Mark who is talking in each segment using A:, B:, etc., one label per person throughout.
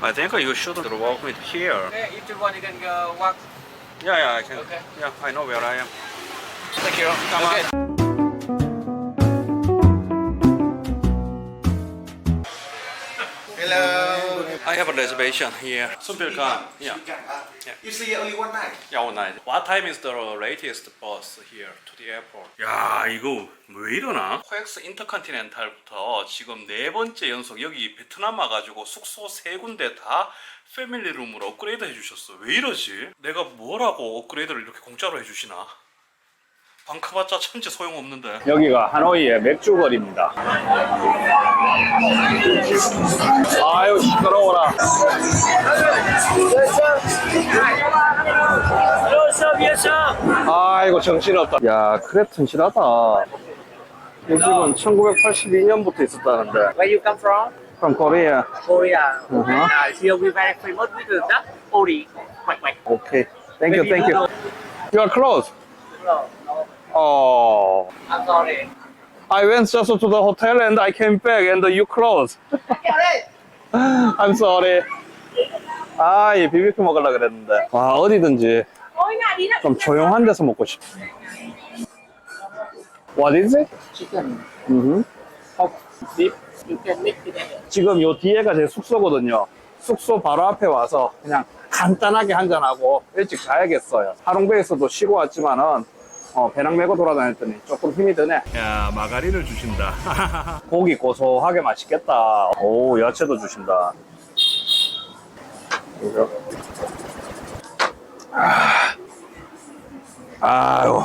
A: I think you should walk with here.
B: Okay, if you want, you can go walk.
A: Yeah, yeah, I can.
B: Okay.
A: Yeah, I know where I am.
B: Thank you. Come on.
A: Have a reservation here. Sunpyeolgan. Yeah. Yeah.
C: You see only one night.
A: Yeah, all night. What time is the latest bus here to the airport? 야, 이거 왜 이러나? 코엑스 인터컨티넨탈부터 지금 네 번째 연속 여기 베트남 와가지고 숙소 세 군데 다 패밀리 룸으로 업그레이드 해주셨어. 왜 이러지? 내가 뭐라고 업그레이드를 이렇게 공짜로 해주시나? 방크봤자 천지 소용없는데. 여기가 하노이의 맥주거리입니다. 아유 시끄러워라. 아이고 정신없다. 야 크랩 튼실하다. 이 집은 1982년부터 있었다는데.
B: Where you come from?
A: From Korea.
B: Korea.
A: Uh-huh.
B: Uh, here we very famous with the. Ori. Quack quack.
A: Okay. Thank you, thank you. You are close.
B: No.
A: Oh.
B: I'm sorry.
A: I went just to the hotel and I came back and you closed. I'm sorry. 아, 이 비비큐 먹으려 그랬는데. 와, 어디든지 좀 조용한 데서 먹고 싶어. What is it?
B: Chicken. Pork. Beef. You can mix together.
A: 지금 요 뒤에가 제 숙소거든요. 숙소 바로 앞에 와서 그냥 간단하게 한잔하고 일찍 자야겠어요. 하롱베이에서도 쉬고 왔지만은 어, 배낭 메고 돌아다녔더니 조금 힘이 드네. 야, 마가리를 주신다. 고기 고소하게 맛있겠다. 오, 야채도 주신다. 그죠? 아, 아유.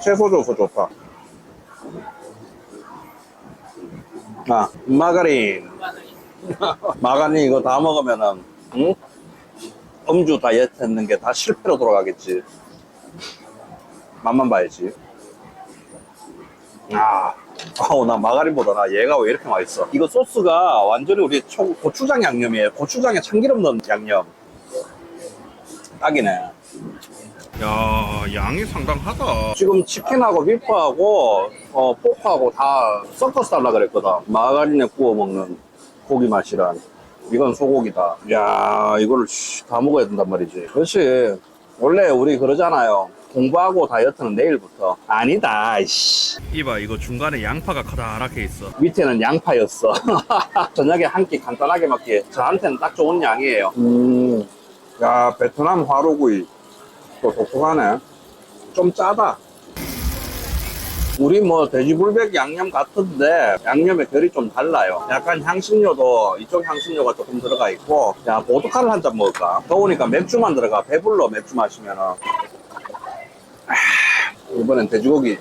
A: 채소 줘서 좋다. 아, 마가린. 마가린 이거 다 먹으면은, 응? 음주 다이어트 했는 게 다 실패로 돌아가겠지. 맛만 봐야지. 아, 아우, 나 마가린보다 나 얘가 왜 이렇게 맛있어? 이거 소스가 완전히 우리 초, 고추장 양념이에요. 고추장에 참기름 넣은 양념. 딱이네. 야, 양이 상당하다. 지금 치킨하고 비프하고 어, 포크하고 다 섞어서 달라 그랬거든. 마가린에 구워 먹는 고기 맛이란. 이건 소고기다. 야, 이거를 씨, 다 먹어야 된단 말이지. 그렇지. 원래 우리 그러잖아요. 공부하고 다이어트는 내일부터. 아니다, 씨. 이봐, 이거 중간에 양파가 커다랗게 있어. 밑에는 양파였어. 저녁에 한 끼 간단하게 먹기에 저한테는 딱 좋은 양이에요. 음, 야, 베트남 화로구이. 또 독특하네. 좀 짜다. 우리 뭐 돼지불백 양념 같은데 양념의 결이 좀 달라요. 약간 향신료도 이쪽 향신료가 조금 들어가 있고 야 보드카를 한 잔 먹을까? 더우니까 맥주만 들어가. 배불러 맥주 마시면은. 아, 이번엔 돼지고기.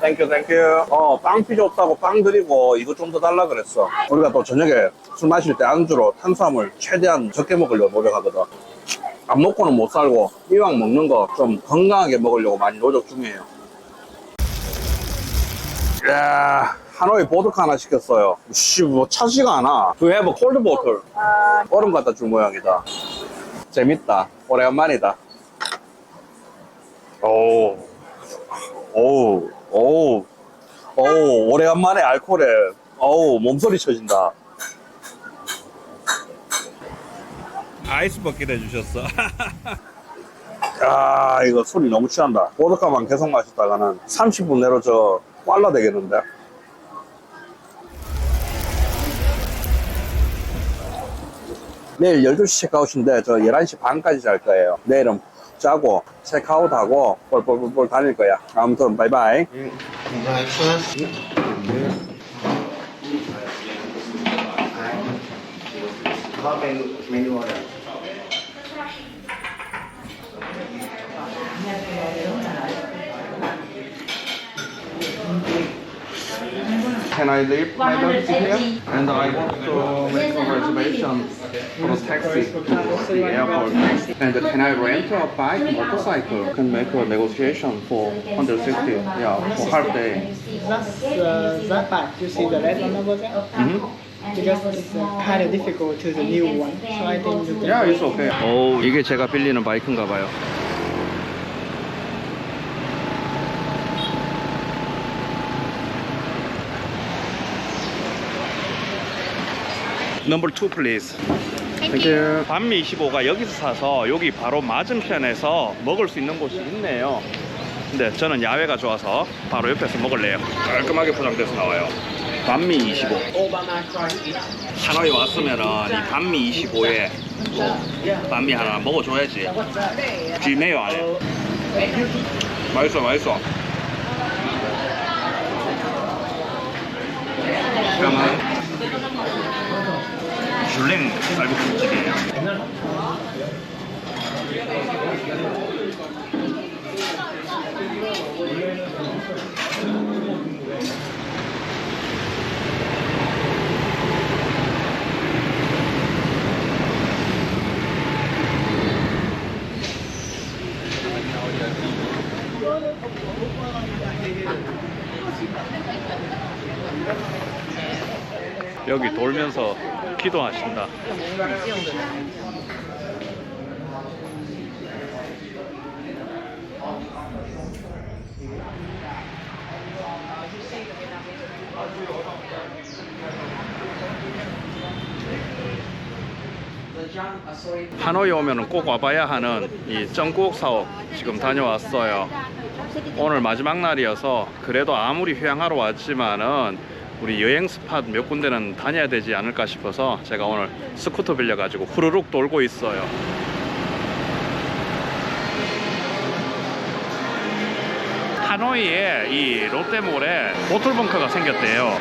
A: 땡큐 땡큐 어빵 필요 없다고 빵 드리고 이거 좀 더 달라 그랬어. 우리가 또 저녁에 술 마실 때 안주로 탄수화물 최대한 적게 먹으려고 노력하거든. 안 먹고는 못 살고 이왕 먹는 거 좀 건강하게 먹으려고 많이 노력 중이에요 야 하노이 보드카 하나 시켰어요 씨, 뭐 차지가 않아 Do you have a cold bottle? 얼음 갖다 줄 모양이다 재밌다 오래간만이다 오, 오, 오, 오, 오래간만에 알코올에, 어우, 몸소리 쳐진다. 아이스 버킷 해주셨어. 아, 이거 술이 너무 취한다. 보드카만 계속 마시다가는 30분 내로 저, 꽐라 되겠는데. 내일 12시 체크아웃인데 저 11시 반까지 잘 거예요. 내일은 자고 체크아웃하고 뻘뻘뻘뻘 다닐 거야. 아무튼 바이바이.
C: Right first.
A: Can I leave my luggage here? And I want to make a reservation for a taxi to the airport. And can I rent a bike, motorcycle? Can make a negotiation for 160, yeah, for half day.
D: That's uh, that bike. You see the red one over there?
A: Mm-hmm.
D: Because it's uh, kind of difficult to the new one. So I think
A: Yeah, it's okay. 오, 이게 제가 빌리는 바이크인가 봐요. Number two, please. Thank you. 반미 25가 여기서 사서 여기 바로 맞은편에서 먹을 수 있는 곳이 있네요. 근데 저는 야외가 좋아서 바로 옆에서 먹을래요. 깔끔하게 포장돼서 나와요. 반미 25. 하노이 왔으면은 이 반미 25에 반미 하나 먹어줘야지. 지네요 안에. 맛있어, 맛있어. 그러면 슐랭 쌀국수집이에요. 여기 돌면서 기도하신다. 하노이 오면은 꼭 와봐야 하는 이 정국 사업 지금 다녀왔어요. 오늘 마지막 날이어서 그래도 아무리 휴양하러 왔지만은 우리 여행 스팟 몇 군데는 다녀야 되지 않을까 싶어서 제가 오늘 스쿠터 빌려가지고 후루룩 돌고 있어요. 하노이에 이 롯데몰에 보틀벙커가 생겼대요.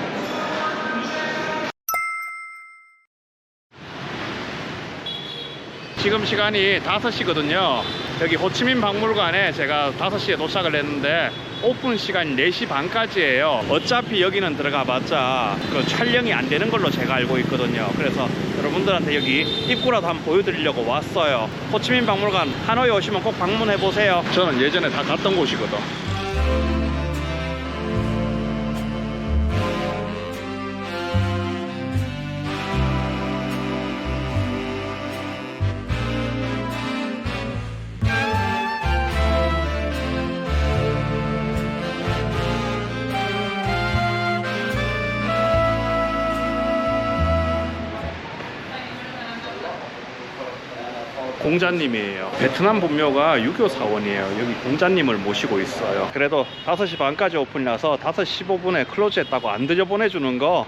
A: 지금 시간이 5시거든요. 여기 호치민 박물관에 제가 5시에 도착을 했는데 오픈 시간이 4시 반까지예요. 어차피 여기는 들어가 봤자 그 촬영이 안 되는 걸로 제가 알고 있거든요. 그래서 여러분들한테 여기 입구라도 한번 보여드리려고 왔어요. 호치민 박물관 하노이 오시면 꼭 방문해 보세요. 저는 예전에 다 갔던 곳이거든. 공자님이에요. 베트남 본묘가 유교 사원이에요. 여기 공자님을 모시고 있어요. 그래도 5시 반까지 오픈이라서 5시 15분에 클로즈 했다고 안 들여보내주는 거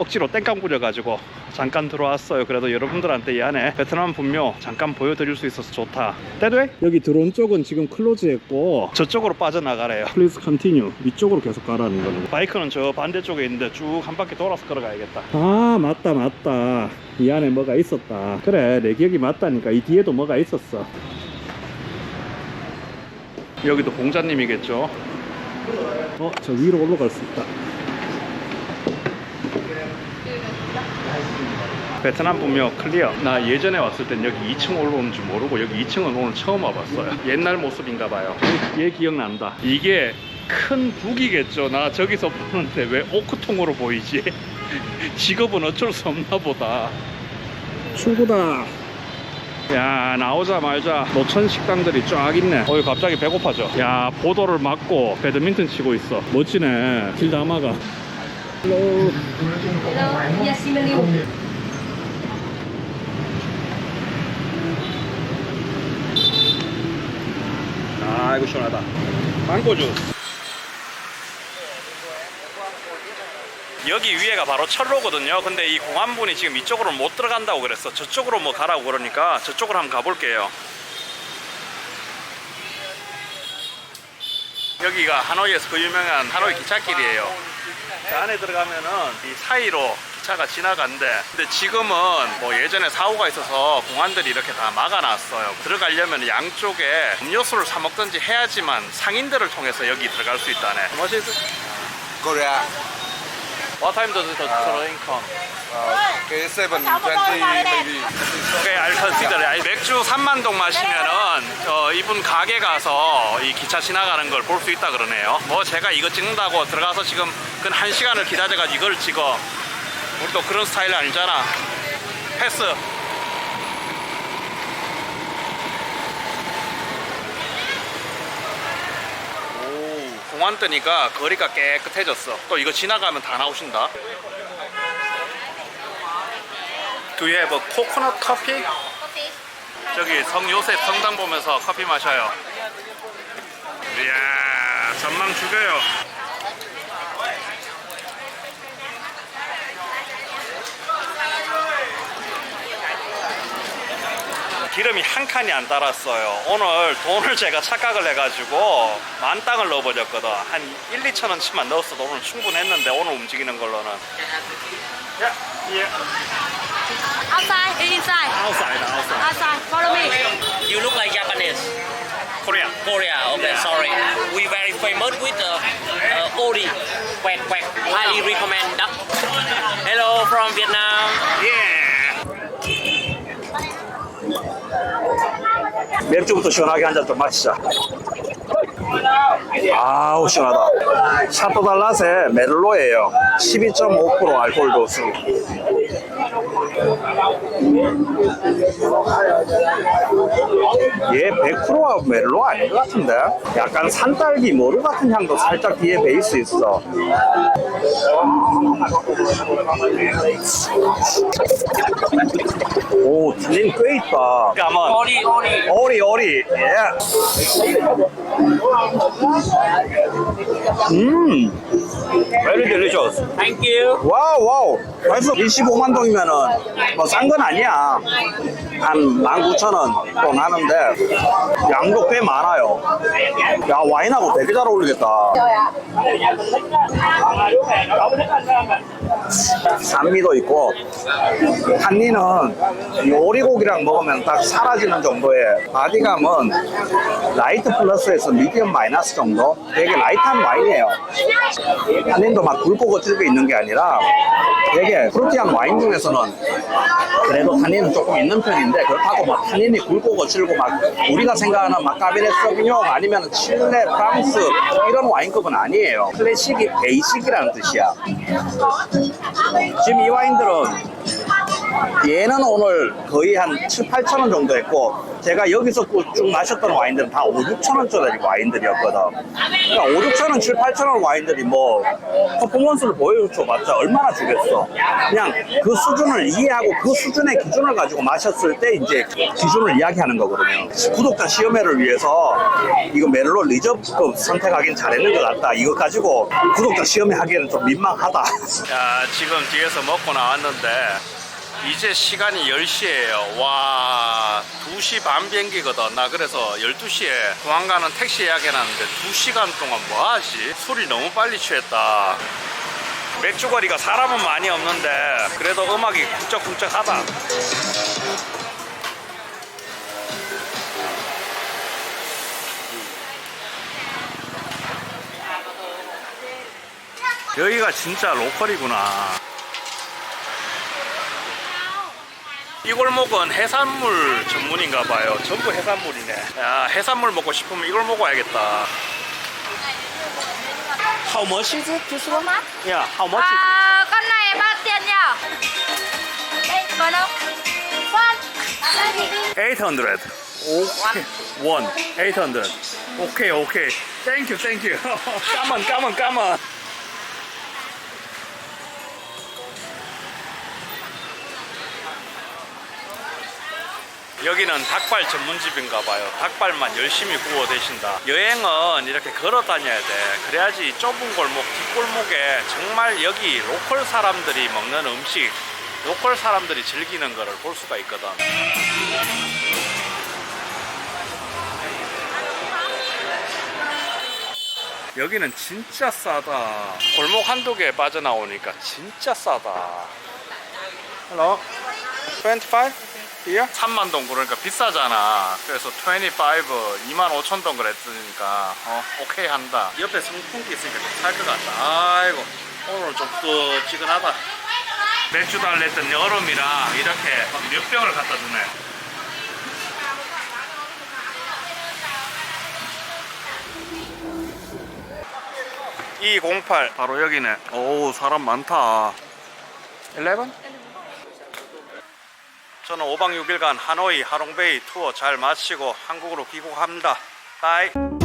A: 억지로 땡깡 부려가지고 잠깐 들어왔어요. 그래도 여러분들한테 이 안에 베트남 분묘 잠깐 보여드릴 수 있어서 좋다. 때돼? 여기 들어온 쪽은 지금 클로즈했고 저쪽으로 빠져나가래요. Please continue. 위쪽으로 계속 가라는 거는. 바이크는 저 반대쪽에 있는데 쭉 한 바퀴 돌아서 걸어가야겠다. 아 맞다 맞다. 이 안에 뭐가 있었다. 그래 내 기억이 맞다니까 이 뒤에도 뭐가 있었어. 여기도 공자님이겠죠. 어 저 위로 올라갈 수 있다. 베트남 분명 클리어. 나 예전에 왔을 땐 여기 2층 올라오는 줄 모르고 여기 2층은 오늘 처음 와봤어요. 옛날 모습인가 봐요. 얘 기억난다. 이게 큰 북이겠죠. 나 저기서 보는데 왜 오크통으로 보이지? 직업은 어쩔 수 없나 보다. 출구다. 야 나오자마자. 노천 식당들이 쫙 있네. 어이 갑자기 배고파져. 야 보도를 맞고 배드민턴 치고 있어. 멋지네. 길다마가 헬로
E: Hello, dạ
A: 아 이거 시원하다. 망고 주스 여기 위에가 바로 철로거든요. 근데 이 공안분이 지금 이쪽으로 못 들어간다고 그랬어. 저쪽으로 뭐 가라고 그러니까 저쪽으로 한번 가볼게요. 여기가 하노이에서 그 유명한 하노이 기찻길이에요. 그 안에 들어가면은 이 사이로 기 차가 지나간대 근데 지금은 뭐 예전에 사고가 있어서 공안들이 이렇게 다 막아놨어요 들어가려면 양쪽에 음료수를 사 먹든지 해야지만 상인들을 통해서 여기 들어갈 수 있다네 멋있어
C: Korea.
A: What time does the train come?
C: Okay, 720 maybe.
A: 오케이, I'll consider. it. 맥주 3만 동 마시면은 저 이분 가게 가서 이 기차 지나가는 걸 볼 수 있다 그러네요. 뭐 제가 이거 찍는다고 들어가서 지금 근한 시간을 기다려가지고 이걸 찍어. 우리 또 그런 스타일 아니잖아. 패스. 오, 공안 뜨니까 거리가 깨끗해졌어. 또 이거 지나가면 다 나오신다. Do you have a coconut coffee? 저기 성 요셉 성당 보면서 커피 마셔요. 이야, 전망 죽여요. 기름이 한 칸이 안 달았어요. 오늘 돈을 제가 착각을 해가지고 만 땅을 넣어버렸거든. 한 1, 2천 원치만 넣었어도 오늘 충분했는데 오늘 움직이는 걸로는. 야, 예.
E: Outside, inside.
A: outside, outside.
E: Outside, follow me.
B: You look like Japanese.
A: Korea.
B: Korea. Okay, sorry. We very famous with uh, uh, ori. Quack quack. Highly recommend duck. Hello from Vietnam.
A: 예. 맥주부터 시원하게 한 잔 좀 마시자. 아우 시원하다. 샤토 달랏의 메를로예요. 12.5% 알코올 도수. 얘 100%가 메를로 아닌 것 같은데? 약간 산딸기 모루 같은 향도 살짝 뒤에 베이스 있어. 오, 달린 꽤 있다. 까만.
B: Ori.
A: 오리, 오리. 예. 음. Very delicious.
B: Thank you.
A: 와우, 와우. 벌써 25만 동이면은 뭐 싼 건 아니야. 한 19,000원 또 나는데 양도 꽤 많아요. 야, 와인하고 되게 잘 어울리겠다. 산미도 있고 한니는 이 오리고기랑 먹으면 딱 사라지는 정도의 바디감은 라이트 플러스에서 미디엄 마이너스 정도 되게 라이트한 와인이에요 한니도 막 굵고 거칠게 있는 게 아니라 되게 프루티한 와인 중에서는 그래도 탄닌은 조금 있는 편인데 그렇다고 막 탄닌이 굵고 거칠고 막 우리가 생각하는 막 까베네 소비뇽 아니면 칠레, 프랑스 이런 와인급은 아니에요. 클래식이 베이식이라는 뜻이야. 지금 이 와인들은 얘는 오늘 거의 한 7, 8천 원 정도 했고 제가 여기서 쭉 마셨던 와인들은 다 5, 6천 원짜리 와인들이었거든. 그러니까 5, 6천 원, 7, 8천 원 와인들이 뭐 퍼포먼스를 보여줘봤자 얼마나 주겠어. 그냥 그 수준을 이해하고 그 수준의 기준을 가지고 마셨을 때 이제 기준을 이야기하는 거거든요. 구독자 시험회를 위해서 이거 메를로 리저브급 선택하긴 잘했는 것 같다. 이거 가지고 구독자 시험회 하기에는 좀 민망하다. 야 지금 뒤에서 먹고 나왔는데 이제 시간이 10시예요. 와, 2시 반 비행기거든. 나 그래서 12시에 공항 가는 택시 예약해놨는데 2시간 동안 뭐 하지? 술이 너무 빨리 취했다. 맥주거리가 사람은 많이 없는데 그래도 음악이 쿵짝쿵짝하다. 여기가 진짜 로컬이구나. 이 골목은 해산물 전문인가 봐요. 전부 해산물이네. 야, 해산물 먹고 싶으면 이걸 먹어야겠다. How much is it? This one? Yeah, how much is it?
E: À, con này bao tiền nhỉ? Đây, còn đâu? Con.
A: 800. 오케이. 원. 800. 오케이, 오케이. 땡큐, 땡큐. 까만, 까만, 까만. 여기는 닭발 전문집인가 봐요. 닭발만 열심히 구워 드신다. 여행은 이렇게 걸어 다녀야 돼. 그래야지 이 좁은 골목, 뒷골목에 정말 여기 로컬 사람들이 먹는 음식, 로컬 사람들이 즐기는 거를 볼 수가 있거든. 여기는 진짜 싸다. 골목 한두 개 빠져나오니까 진짜 싸다. Hello. 25? Here? 3만 동 그러니까 비싸잖아. 그래서 25, 2만 5천 동 그랬으니까 어, 오케이 한다. 옆에 선풍기 있으니까 좀살것 같다. 아이고 오늘 좀 뜨지근하다. 맥주 달랬던 여름이라 이렇게 막몇 병을 갖다 주네. 208 바로 여기네. 오 사람 많다. 11? 저는 5박 6일간 하노이 하롱베이 투어 잘 마치고 한국으로 귀국합니다. 바이.